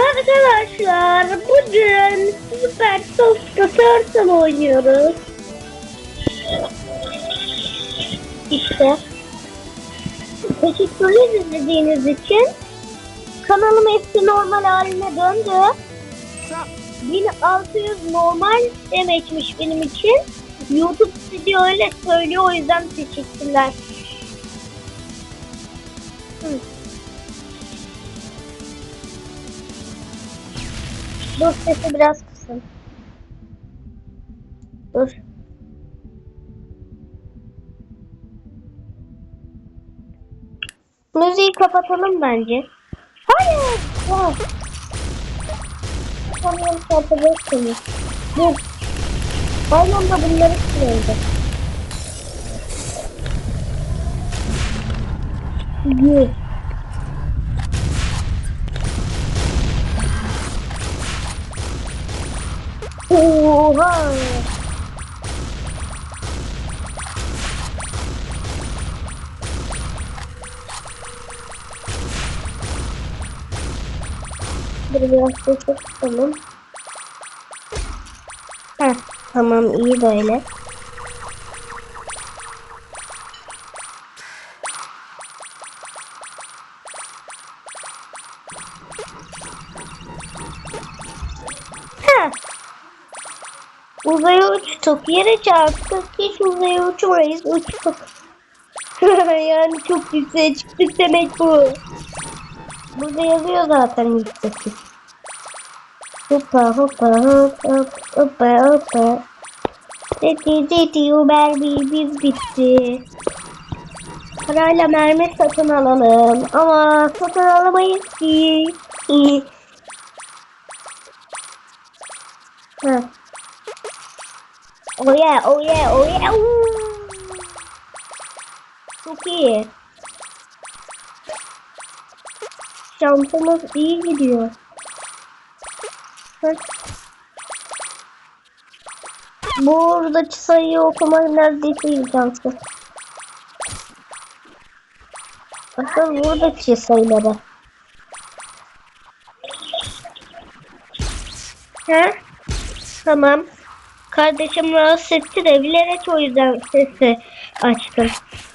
Arkadaşlar bugün Super Softa Turtle oynuyoruz. İşte. Teşekkürler izlediğiniz için. Kanalım eski normal haline döndü. 1600 normal demeçmiş benim için. YouTube video öyle söylüyor o yüzden teşekkürler. Hı. Dur sesi biraz kısın. Dur. Müziği kapatalım bence. Hayır. Tamam kapatacağız seni. Dur. Aynı anda bunları sıraydı. Dur. Oha! Dur biraz sesi tutalım. Heh, tamam iyi böyle. Uzaya uçtuk. Yere çarptık. Hiç uzaya uçmayız. Uçtuk. yani çok yükseğe çıktık demek bu. Burada yazıyor zaten yükseklik. Hoppa hoppa hop hop hoppa hoppa. Dedi o mermi biz bitti. Parayla mermi satın alalım. Ama satın alamayız ki. ha. Oh yeah, oh yeah, oh yeah. Uuu. Çok iyi. Şansımız iyi gidiyor. Heh. Buradaki sayıyı okumak neredeyse imkansız. Bakın buradaki sayıları. He? Tamam. Kardeşim rahatsız etti de bilerek o yüzden sesi açtım.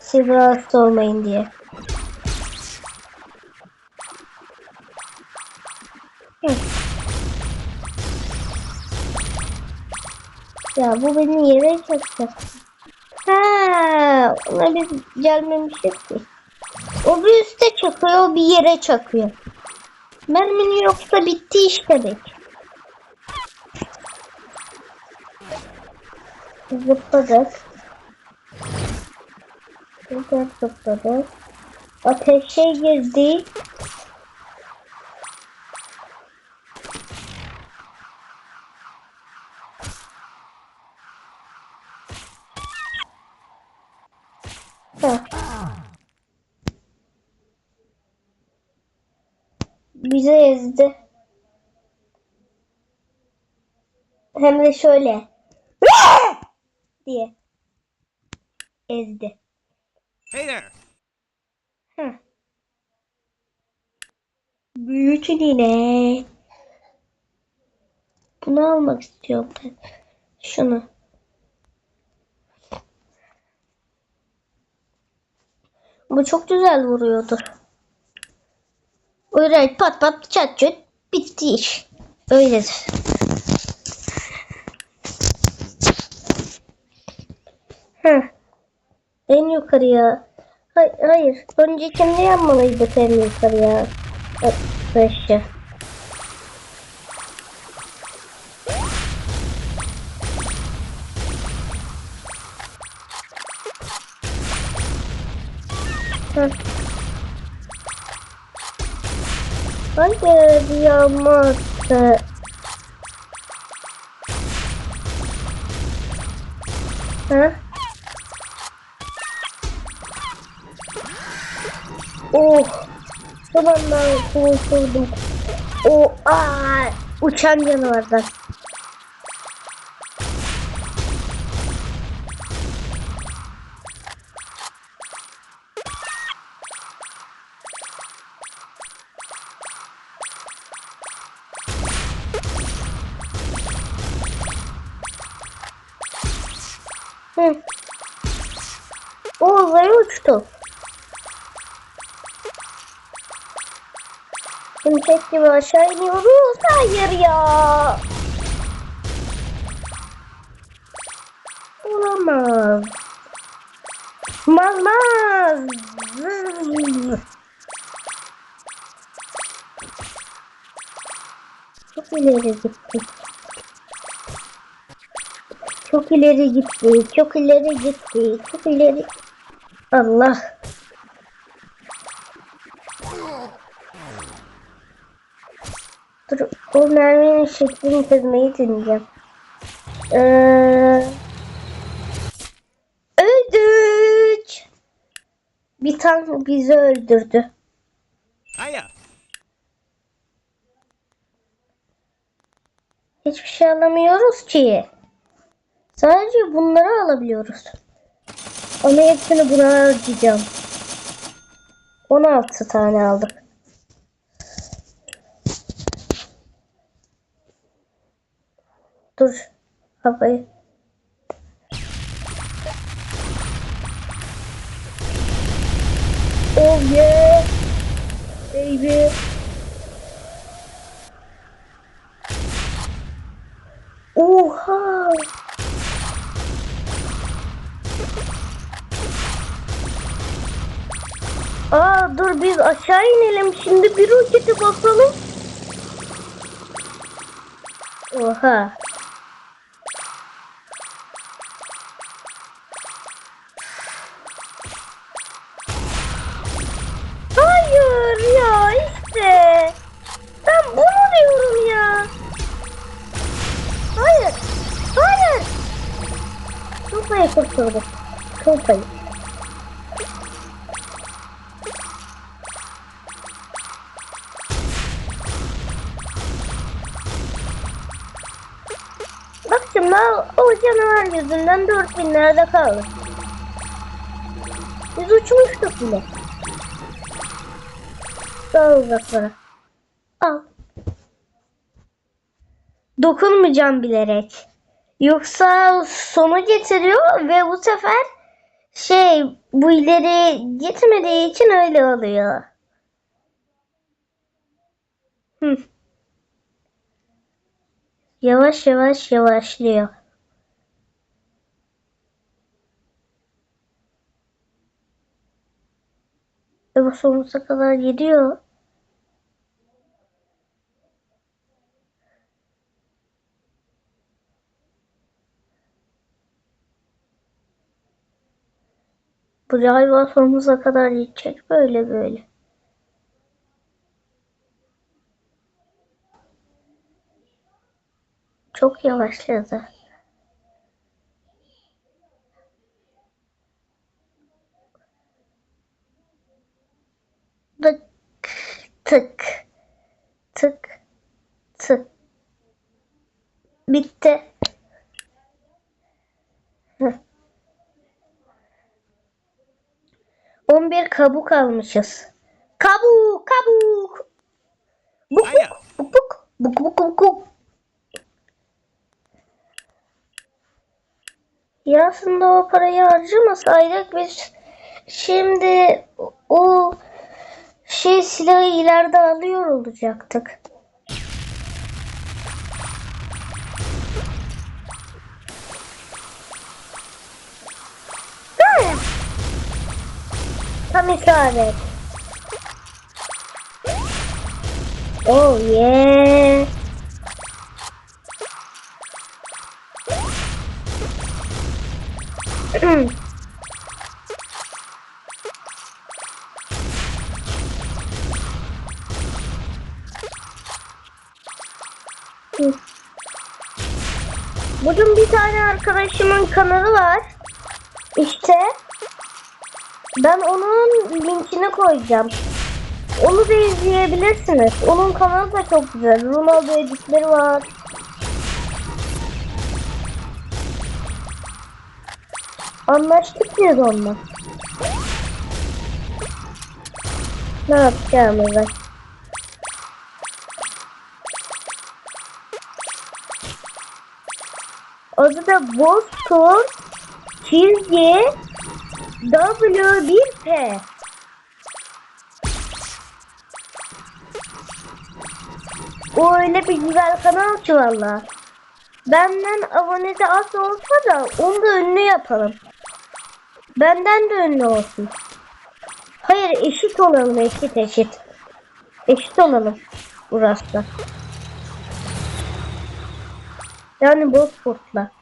Siz rahatsız olmayın diye. Ya bu beni yere çekti. Ha, ona biz gelmemişiz ki. O bir üste çakıyor, o bir yere çakıyor. Mermin yoksa bitti iş demek. Zıpladık. Buradan zıpladık. Ateşe girdik. Heh. Bizi ezdi. Hem de şöyle. Diye. Ezdi. Hey there. Heh. Büyücü nine. Bunu almak istiyorum ben. Şunu. Bu çok güzel vuruyordur. Öyle pat pat çat çut bitti iş. Öyledir. Heh. En yukarıya. Hayır, hayır. Öncekinde yanmalıydık en yukarıya. Aşağı. Heh. Hayır yanmazdı. Ha? Tamam ben kurtuldum. O aa, uçan canavardan. Hı. O uzaya uçtu. Şimşek gibi aşağı iniyoruz. Hayır ya. Olamaz. Olmaz. Çok ileri gitti. Çok ileri gitti. Çok ileri gitti. Çok ileri. Allah. O merminin şeklini çizmeyi deneyeceğim. Ee, öldük. Bir tank bizi öldürdü. Hiya. Hiçbir şey alamıyoruz ki. Sadece bunları alabiliyoruz. Ama hepsini buna harcayacağım. 16 tane aldık. Dur. Havayı. Oh yeah. Baby. Oha. Aa dur biz aşağı inelim. Şimdi bir roketi basalım. Oha. Hayır ya işte. Ben bunu diyorum ya. Hayır. Hayır. Kafayı kurtulduk. Kafayı. Bak şimdi o canavar yüzünden 4000'lerde kaldı. Biz uçmuştuk bile. Daha uzaklara. Al. Dokunmayacağım bilerek. Yoksa sonu getiriyor ve bu sefer şey bu ileri gitmediği için öyle oluyor. Hı. Yavaş yavaş yavaşlıyor. Ve bu sonsuza kadar gidiyor. Bu galiba sonumuza kadar gidecek böyle böyle. Çok yavaşladı. Tık tık tık tık. Bitti. 11 kabuk almışız. Kabuk, kabuk. Buk buk buk buk buk buk buk. Ya aslında o parayı harcamasaydık biz şimdi o şey silahı ileride alıyor olacaktık. Tam isabet. Oh yeah. Bugün bir tane arkadaşımın kanalı var. İşte ben onun linkini koyacağım. Onu da izleyebilirsiniz. Onun kanalı da çok güzel. Ronaldo editleri var. Anlaştık biz onunla. Ne yapacağımızı. Adı da Bozkurt çizgi W1P. O öyle bir güzel kanal ki valla. Benden abonesi az olsa da onu da ünlü yapalım. Benden de ünlü olsun. Hayır eşit olalım eşit eşit. Eşit olalım burası. Yani Bozkurt'la.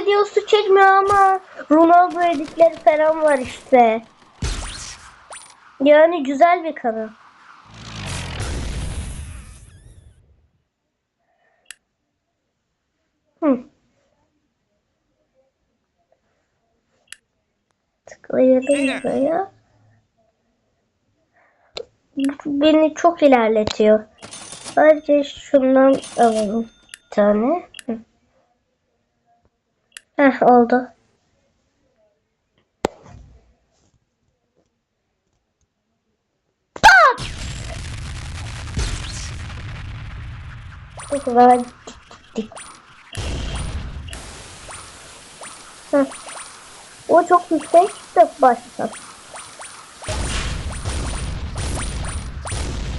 Videosu çekmiyor ama Ronaldo editleri falan var işte. Yani güzel bir kanal. Hı. Tıklayalım buraya. Beni çok ilerletiyor. Sadece şundan alalım bir tane. Heh oldu. Pat! Çok güzel gittik. O çok yüksek çıktı başta.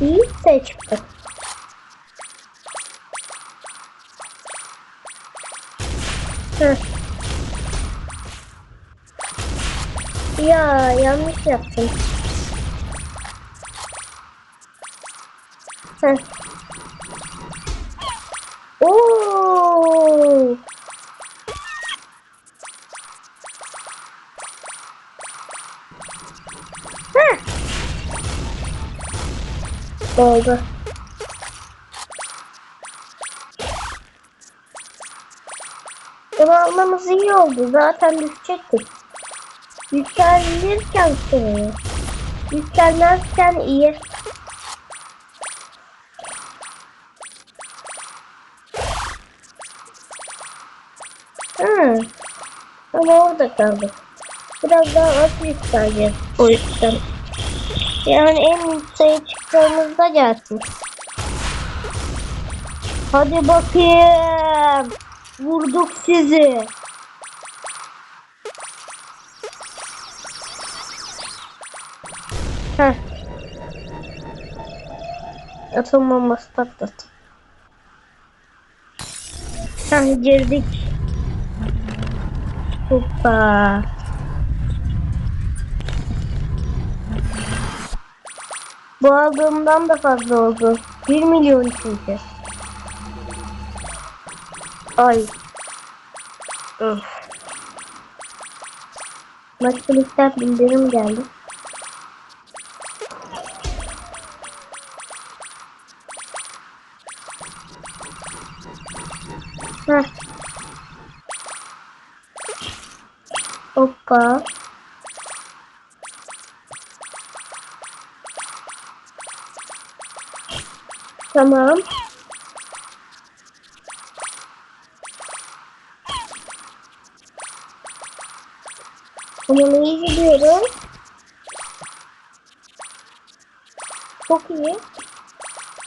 İyi seçtik. Heh. Ya yanlış yaptım. Heh. Oo! Heh. Oldu. Bunu almamız iyi oldu. Zaten düşecektik. Yükselirken seni. Yükselmezken iyi. Ha. Ama orada kaldık. Biraz daha az yükseleceğiz o yüzden. Yani en yükseğe çıktığımızda gelsin. Hadi bakayım. Vurduk sizi. Atom bombası patlat. Heh girdik. Hoppa. Bu aldığımdan da fazla oldu. 1 milyon çünkü. Ay. Öf. Maçlıkta bildirim geldi. Heh. Hoppa. Tamam. Ama iyi gidiyorum. Çok iyi.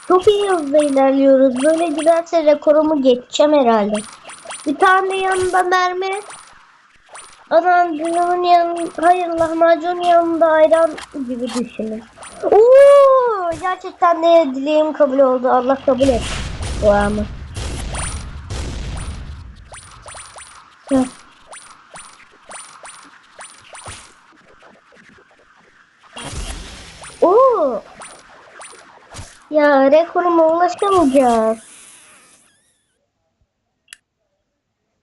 Çok iyi hızla ilerliyoruz. Böyle giderse rekorumu geçeceğim herhalde. Bir tane yanında mermi. Adam dünümün yanında, hayır lahmacun yanında ayran gibi düşünün. Oo, gerçekten de dileğim kabul oldu. Allah kabul et. Duamı. Ya rekoruma ulaşamayacağız.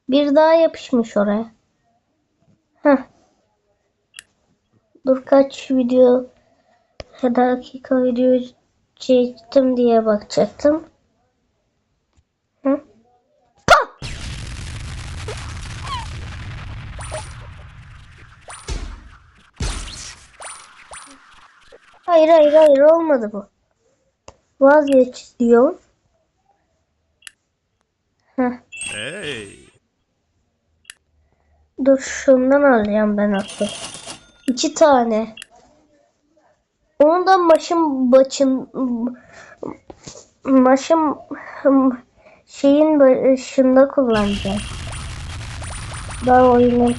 Bir daha yapışmış oraya. Heh. Dur kaç video ya dakika video çektim diye bakacaktım. Hı? Pat! Hayır hayır hayır olmadı bu. Vazgeç diyor. Heh. Hey. Dur şundan alacağım ben asıl. İki tane. Onu da başım başım Maşım şeyin başında kullanacağım. Daha oyunun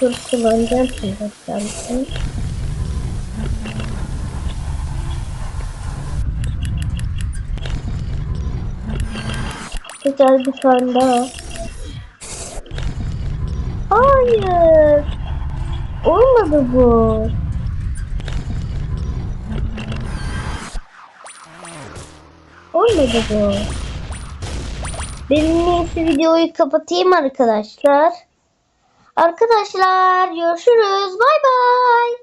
Dur kullanacağım şimdi Güzel bir tane. Hayır. Olmadı bu. Olmadı bu. Ben en iyisi videoyu kapatayım arkadaşlar. Arkadaşlar görüşürüz. Bay bay.